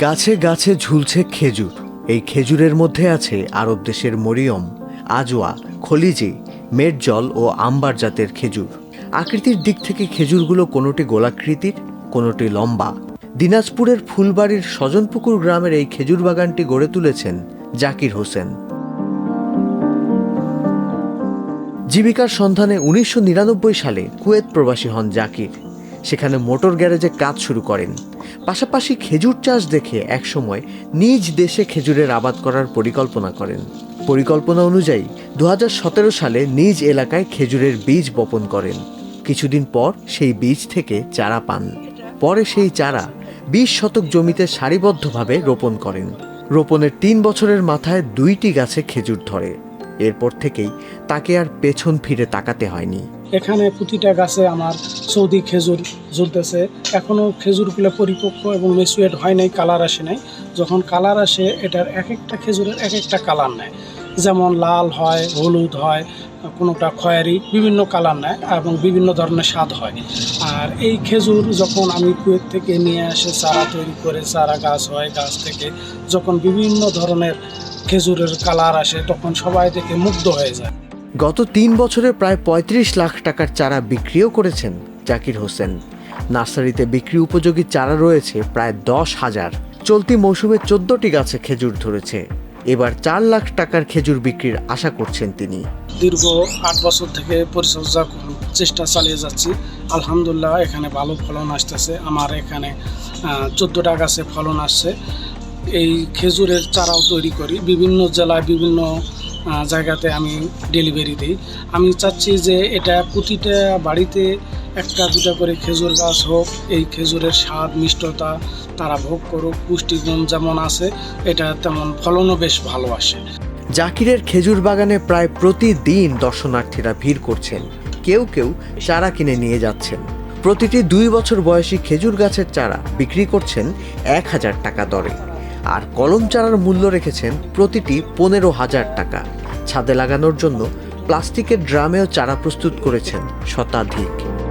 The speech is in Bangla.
গাছে গাছে ঝুলছে খেজুর। এই খেজুরের মধ্যে আছে আরব দেশের মরিয়ম আজওয়া খলিজি, মেটজল ও আম্বার জাতের খেজুর। আকৃতির দিক থেকে খেজুরগুলো কোনোটি গোলাকৃতির, কোনোটি লম্বা। দিনাজপুরের ফুলবাড়ির স্বজনপুকুর গ্রামের এই খেজুর বাগানটি গড়ে তুলেছেন জাকির হোসেন। জীবিকার সন্ধানে উনিশশো নিরানব্বই সালে কুয়েত প্রবাসী হন জাকির। সেখানে মোটর গ্যারেজে কাজ শুরু করেন। পাশাপাশি খেজুর চাষ দেখে একসময় নিজ দেশে খেজুরের আবাদ করার পরিকল্পনা করেন। পরিকল্পনা অনুযায়ী দু হাজার সতেরো সালে নিজ এলাকায় খেজুরের বীজ বপন করেন। কিছুদিন পর সেই বীজ থেকে চারা পান। পরে সেই চারা বিশ শতক জমিতে সারিবদ্ধভাবে রোপণ করেন। রোপণের তিন বছরের মাথায় দুইটি গাছে খেজুর ধরে। এরপর থেকেই তাকে আর পেছন ফিরে তাকাতে হয়নি। এখানে প্রতিটা গাছে আমার সৌদি খেজুর ঝুলতেছে। এখনও খেজুরগুলো পরিপক্ক এবং মেচুয়েট হয় নাই, কালার আসে নাই। যখন কালার আসে, এটার এক একটা খেজুরের এক একটা কালার নেয়। যেমন লাল হয়, হলুদ হয়, কোনোটা খয়েরি, বিভিন্ন কালার নেয় এবং বিভিন্ন ধরনের স্বাদ হয়। আর এই খেজুর যখন আমি কুয়েত থেকে নিয়ে আসে চারা তৈরি করে, চারা গাছ হয়, গাছ থেকে যখন বিভিন্ন ধরনের খেজুরের কালার আসে তখন সবাই দেখে মুগ্ধ হয়ে যায়। গত তিন বছরে প্রায় ৩৫ লাখ টাকার চারা বিক্রিও করেছেন জাকির হোসেন। নার্সারিতে বিক্রি উপযোগী চারা রয়েছে প্রায় দশ হাজার। চলতি মৌসুমে চোদ্দটি গাছে খেজুর ধরেছে। এবার চার লাখ টাকার খেজুর বিক্রির আশা করছেন তিনি। দীর্ঘ আট বছর থেকে পরিচর্যা চেষ্টা চালিয়ে যাচ্ছি। আলহামদুলিল্লাহ এখানে ভালো ফলন আসতেছে। আমার এখানে চোদ্দোটা গাছে ফলন আসছে। এই খেজুরের চারাও তৈরি করি। বিভিন্ন জেলায় বিভিন্ন জায়গাতে আমি ডেলিভারি দিই। আমি চাচ্ছি যে এটা প্রতিটা বাড়িতে একটা দুটা করে খেজুর গাছ হোক, এই খেজুরের স্বাদ, মিষ্টতা তারা ভোগ করুক, পুষ্টিগুণ যেমন আছে, এটা তেমন ফলনও বেশ ভালো আসে। জাকিরের খেজুর বাগানে প্রায় প্রতিদিন দর্শনার্থীরা ভিড় করছেন। কেউ কেউ চারা কিনে নিয়ে যাচ্ছেন। প্রতিটি দুই বছর বয়সী খেজুর গাছের চারা বিক্রি করছেন এক হাজার টাকা দরে। আর কলম চারার মূল্য রেখেছেন প্রতিটি পনেরো হাজার টাকা। ছাদে লাগানোর জন্য প্লাস্টিকের ড্রামেও চারা প্রস্তুত করেছেন শতাধিক।